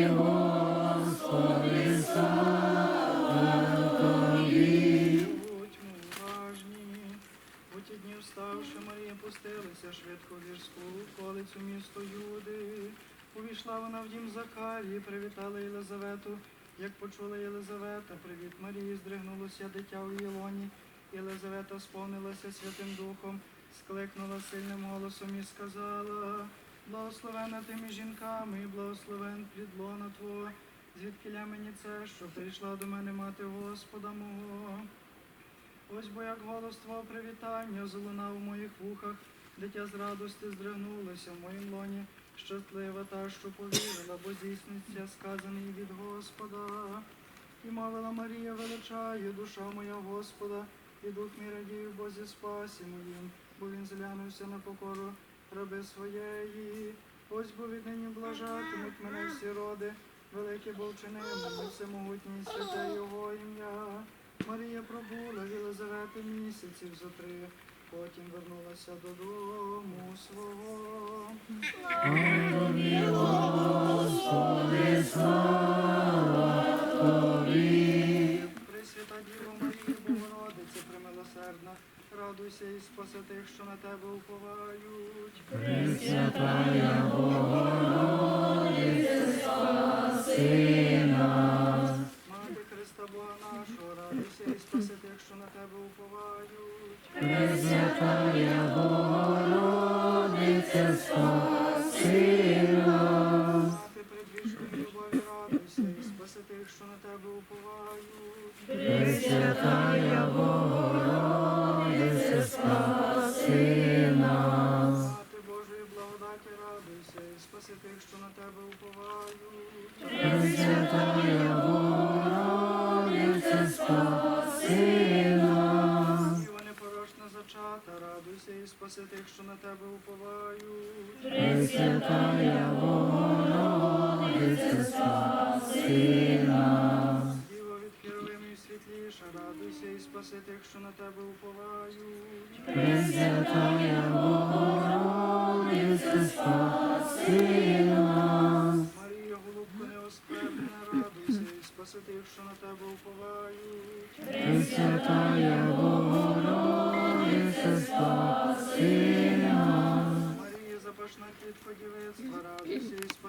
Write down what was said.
Будьмо уважні, у ті дні вставши Марія, пустилася швидко гірську околицю місто Юди. Увійшла вона в дім Закарії, привітала Єлизавету. Як почула Єлизавета, привіт Марії, здригнулося дитя у Єлоні. Єлизавета сповнилася Святим Духом, скликнула сильним голосом і сказала благословена ти між жінками, і благословен плід лона Твого. Звідкиля мені це, що прийшла до мене мати Господа мого. Ось бо як голос Твого привітання залунав у моїх вухах, дитя з радости здригнулося в моїм лоні, щаслива та, що повірила, бо здійсниться сказаний від Господа. І мовила Марія, величає, душа моя Господа, і дух мій радіє в Бозі спасі моїм, бо він зглянувся на покору раби своєї. Ось бо віднині блажатимуть мене всі роди, велике бо вчинив мене всемогутній святе Його ім'я. Марія пробула в Єлизавети місяців зо три, потім вернулася додому свого. Пресвята Діво Марія, Богородице, премилосердна, радуйся і спаси тих, що на тебе уповають. Пресвятая Богородице, спаси нас. Мати Христа Бога нашого, радуйся і спаси тих, що на тебе уповають. Пресвятая Богородице, спаси нас. Мати предвічної любові, радуйся і спаси тих, що на тебе уповають. Пресвятая Богородице, благодаті, радуйся і спаси тих, що на тебе уповають. Пресвятая Богородице, спаси нас. Діва непорочна зачата, радуйся і спаси тих, що на тебе уповають. Пресвятая Богородице, спаси нас. Діва від Херовимів світліша, радуйся і спаси тих, що на тебе уповають. Пресвятая що на тебе уповають. Пресвятая Богородице, спаси нас. Марія, запашна тітко дівицтва, радуйся і спаси